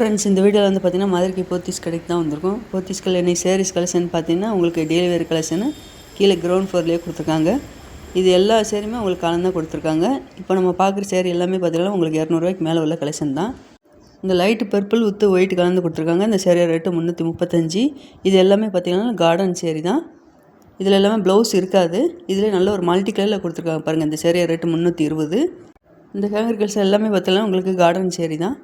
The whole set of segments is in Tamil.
ஃப்ரெண்ட்ஸ் இந்த வீடியோவில் வந்து பார்த்தீங்கன்னா மதுரைக்கு போத்தீஸ் கடைக்கு தான் வந்திருக்கும். போத்தீஸ் கல்யாணி சேரீஸ் கலெக்ஷன் பார்த்தீங்கன்னா உங்களுக்கு டெலிவரி கலெக்ஷனு கீழே கிரவுண்ட் ஃப்ளோர்லேயே கொடுத்துருக்காங்க. இது எல்லா சேரீயுமே உங்களுக்கு கலந்து தான் கொடுத்துருக்காங்க. இப்போ நம்ம பார்க்குற சேரீ எல்லாமே பார்த்தீங்கன்னா உங்களுக்கு இரநூறுவாய்க்கு மேலே உள்ள கலெக்ஷன் தான். இந்த லைட்டு பர்பிள் வித்து ஒயிட் கலந்து கொடுத்துருக்காங்க. இந்த சேரீ ரேட்டு முந்நூற்றி முப்பத்தஞ்சு. இது எல்லாமே பார்த்தீங்கன்னா கார்டன் சேரீ தான். இதில் எல்லாமே ப்ளவுஸ் இருக்காது. இதில் நல்ல ஒரு மல்டி கலரில் கொடுத்துருக்காங்க பாருங்கள் இந்த சேரீ ரேட்டு முந்நூற்றி இருபது. இந்த ஹேங்கர் கல்ஸ் எல்லாமே பார்த்தீங்கன்னா உங்களுக்கு கார்டன் சேரீ தான்.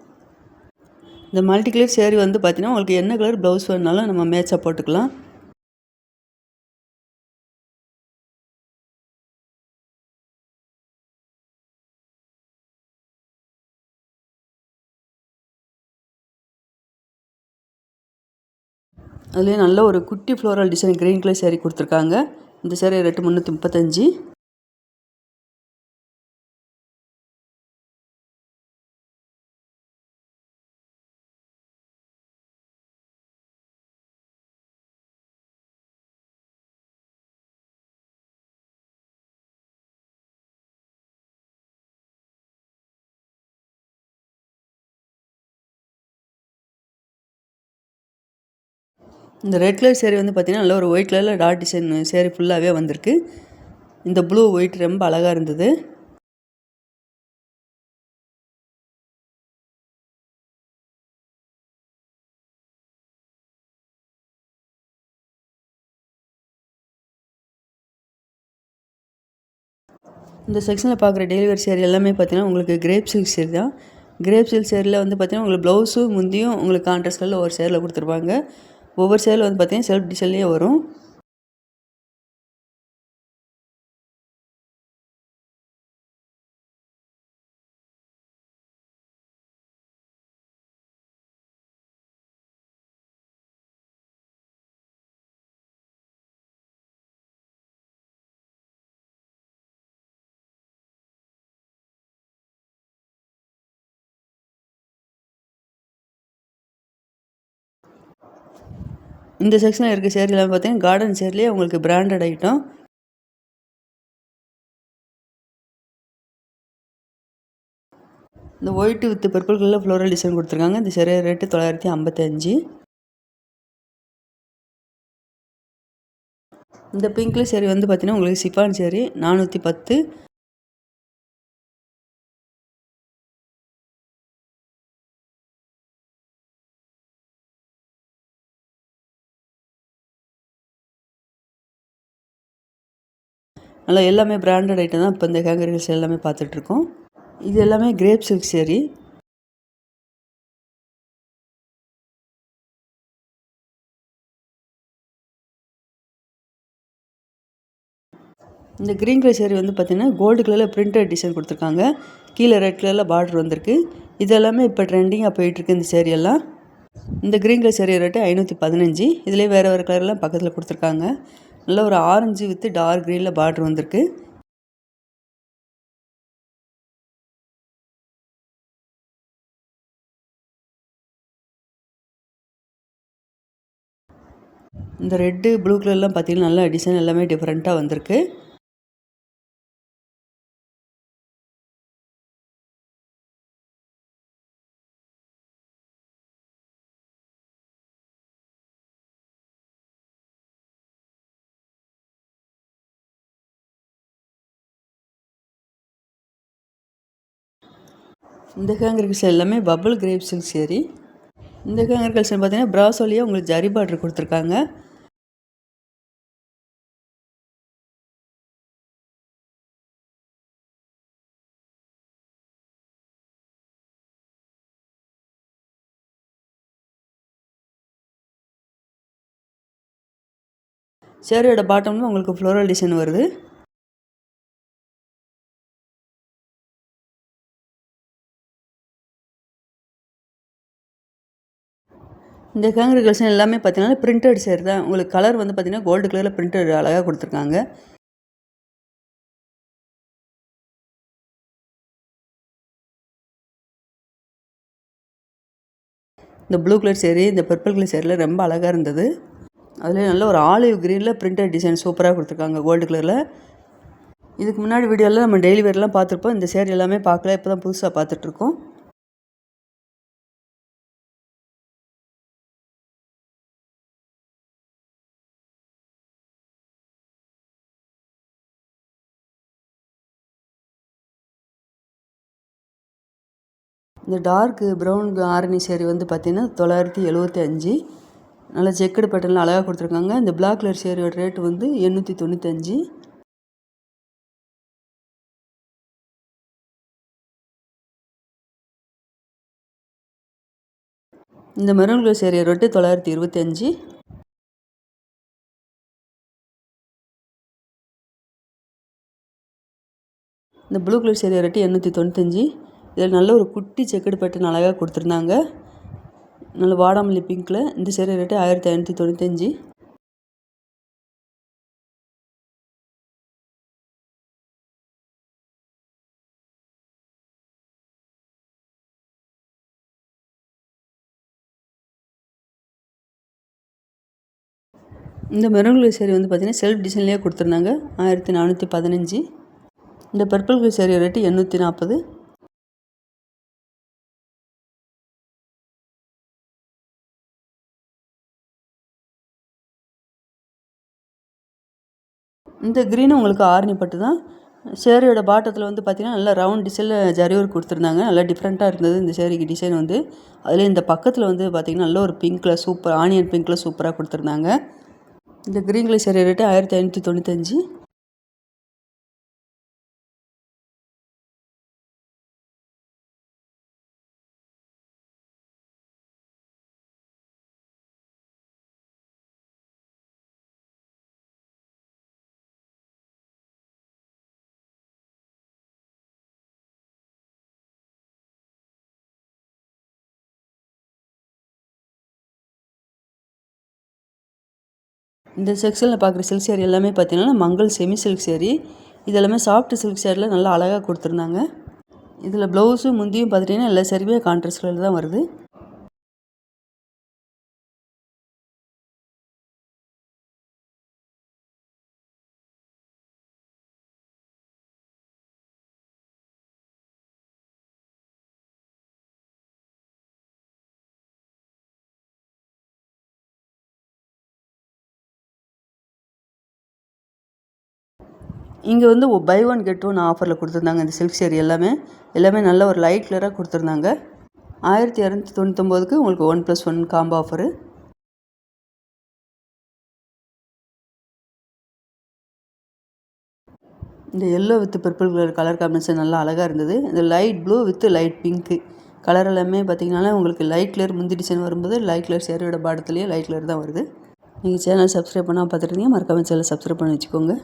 இந்த மல்டி கலர் சேரீ வந்து பார்த்தீங்கன்னா உங்களுக்கு என்ன கலர் ப்ளவுஸ் வேணுனாலும் நம்ம மேட்சாக போட்டுக்கலாம். அதுலேயே நல்ல ஒரு குட்டி floral design green colour saree கொடுத்துருக்காங்க. இந்த சேரீ ரேட்டு முந்நூற்றி முப்பத்தஞ்சு. இந்த ரெட் கலர் சேரீ வந்து பார்த்திங்கன்னா நல்ல ஒரு ஒயிட் கலரில் டாட் டிசைன் சேரீ ஃபுல்லாகவே வந்திருக்கு. இந்த ப்ளூ ஒயிட் ரொம்ப அழகாக இருந்தது. இந்த செக்ஷனில் பார்க்குற டெலிவரி சேரீ எல்லாமே பார்த்தீங்கன்னா உங்களுக்கு கிரேப் சில்க் சேரீ தான். கிரேப் சில்க் சேரில் வந்து பார்த்திங்கன்னா உங்களுக்கு ப்ளவுஸும் முந்தியும் உங்களுக்கு கான்ட்ராஸ்ட் கலரில் ஒரு சேரில் கொடுத்துருப்பாங்க. ஒவ்வொரு சேரில் வந்து பார்த்திங்கன்னா செல்ஃப் டிசைன்லேயே வரும். இந்த செக்ஷனில் இருக்க சேரீலாம் பார்த்தீங்கன்னா கார்டன் சேர்லேயே உங்களுக்கு பிராண்டட் ஐட்டம் இந்த ஒயிட்டு வித் பர்பிள் கலரில் ஃப்ளோரல் டிசைன் கொடுத்துருக்காங்க. இந்த சேரீ ரேட்டு தொள்ளாயிரத்தி ஐம்பத்தஞ்சு. இந்த பிங்க்ல சேரீ வந்து பார்த்தீங்கன்னா உங்களுக்கு சிஃபான் சேரீ நானூற்றி பத்து. நல்லா எல்லாமே பிராண்டட் ஐட்டம் தான் இப்போ இந்த ஹேங்கர் ஹில்ஸ் எல்லாமே பார்த்துட்ருக்கோம். இது எல்லாமே கிரேப் சில்க் சேரீ இந்த க்ரீன் கலர் சேரீ வந்து பார்த்திங்கன்னா கோல்டு கலரில் பிரிண்டட் டிசைன் கொடுத்துருக்காங்க. கீழே ரெட் கலரில் பார்டர் வந்திருக்கு. இது எல்லாமே இப்போ ட்ரெண்டிங்காக போயிட்டுருக்கு இந்த சேரீயெல்லாம் இந்த க்ரீன் கலர் சேரீ ரேட்டு ஐநூற்றி பதினஞ்சு. இதிலே வேறு வேறு கலர்லாம் பக்கத்தில் கொடுத்துருக்காங்க. நல்ல ஒரு ஆரஞ்சு வித்து டார்க் க்ரீனில் பார்டர் வந்திருக்கு. இந்த ரெட்டு ப்ளூ கலர்லாம் பார்த்தீங்கன்னா நல்லா டிசைன் எல்லாமே டிஃப்ரெண்ட்டாக வந்திருக்கு. இந்த ஹேங்கர் எல்லாமே பபுள் கிரேப் சில்க் சேரீ. இந்த ஹேங்கர் பார்த்தீங்கன்னா ப்ராசோலியே உங்களுக்கு ஜரி பார்டர் கொடுத்துருக்காங்க. சேரியோட பாட்டம்ல உங்களுக்கு ஃப்ளோரல் டிசைன் வருது. இந்த கேங்கரி கலெக்ஷன் எல்லாமே பார்த்தீங்கன்னா பிரிண்டட் சேர் தான். உங்களுக்கு கலர் வந்து பார்த்தீங்கன்னா கோல்டு கலரில் பிரிண்டட் அழகாக கொடுத்துருக்காங்க. இந்த ப்ளூ கலர் சேரீ இந்த பர்பிள் கலர் சேரில் ரொம்ப அழகாக இருந்தது. அதுலேயும் நல்ல ஒரு ஆலிவ் க்ரீனில் பிரிண்டட் டிசைன் சூப்பராக கொடுத்துருக்காங்க கோல்டு கலரில் இதுக்கு முன்னாடி வீடியோவில் நம்ம டெய்லி வேர்லாம் பார்த்துருப்போம். இந்த சேரீ எல்லாமே பார்க்கல. இப்போ தான் புதுசாக பார்த்துட்ருக்கோம் இந்த டார்க் ப்ரௌன் ஆரணி சேரீ வந்து பார்த்தீங்கன்னா தொள்ளாயிரத்தி எழுபத்தி அஞ்சு. நல்லா செக்குடு பேட்டர்னில் அழகாக கொடுத்துருக்காங்க. இந்த பிளாக் கலர் சேரீயோட ரேட்டு வந்து எண்ணூற்றி தொண்ணூத்தஞ்சு இந்த மெரூன் கலர் சேரீ ரேட்டு தொள்ளாயிரத்தி இருபத்தி அஞ்சு. இந்த ப்ளூ கலர் சேரீ ரேட்டு எண்ணூற்றி தொண்ணூத்தஞ்சு இதில் நல்ல ஒரு குட்டி செக்கடு பேட்டர்ன் அழகாக கொடுத்துருந்தாங்க. நல்ல வாடாமல்லி பிங்க்கில் இந்த சேரீ ரேட்டு ஆயிரத்தி ஐநூற்றி தொண்ணூத்தஞ்சு. இந்த மெரூன் கலர் சேரீ வந்து பார்த்திங்கன்னா செல்ஃப் டிசைன்லேயே கொடுத்துருந்தாங்க. ஆயிரத்தி நானூற்றி பதினஞ்சு. இந்த பர்பிள் கலர் சேரீ ரேட்டு எண்ணூற்றி நாற்பது. இந்த க்ரீனும் உங்களுக்கு ஆரணி பட்டு தான் சேரீயோட பாட்டத்தில் வந்து பார்த்திங்கன்னா நல்லா ரவுண்ட் டிசைனில் ஜரி ஒர்க் கொடுத்துருந்தாங்க. நல்லா டிஃப்ரெண்ட்டாக இருந்தது இந்த சேரீக்கு டிசைன் வந்து. அதில் இந்த பக்கத்தில் வந்து பார்த்திங்கன்னா நல்ல ஒரு பிங்க்கில் சூப்பர் ஆனியன் பிங்க்கில் சூப்பராக கொடுத்துருந்தாங்க. இந்த க்ரீன் கலர் சேரீ ரேட்டு ஆயிரத்தி ஐநூற்றி தொண்ணூத்தஞ்சு. இந்த செக்ஷனில் பார்க்குற சில்க் சேரீ எல்லாமே பார்த்தீங்கன்னா மங்கள் செமி சில்க் சேரீ இது எல்லாமே சாஃப்ட் சில்க் சேரில் நல்லா அழகாக கொடுத்துருந்தாங்க. இதில் ப்ளவுஸும் முந்தியும் பார்த்துட்டிங்கன்னா எல்லா சரிவே கான்ட்ராஸ்ட் கலர் தான் வருது. இங்கே வந்து பை ஒன் கெட் ஒன் ஆஃபரில் கொடுத்துருந்தாங்க. இந்த சில்க் சேரீ எல்லாமே. எல்லாமே நல்ல ஒரு லைட் கலராக கொடுத்துருந்தாங்க. ஆயிரத்தி இரநூத்தி தொண்ணூத்தொம்போதுக்கு உங்களுக்கு one plus one combo offer இந்த yellow with purple colour colour combination நல்லா அழகாக இருந்தது. இந்த light blue with light pink colour எல்லாமே பார்த்தீங்கன்னா உங்களுக்கு லைட் கலர் முந்தி டிசைன் வரும்போது லைட் கலர் சேரோட பாடத்துலேயே லைட் கலர் தான் வருது. நீங்கள் சேனல் சப்ஸ்கிரைப் பண்ணால் பார்த்துருந்தீங்க மறக்காமல் சேனல் சப்ஸ்கிரைப் பண்ணி வச்சுக்கோங்க.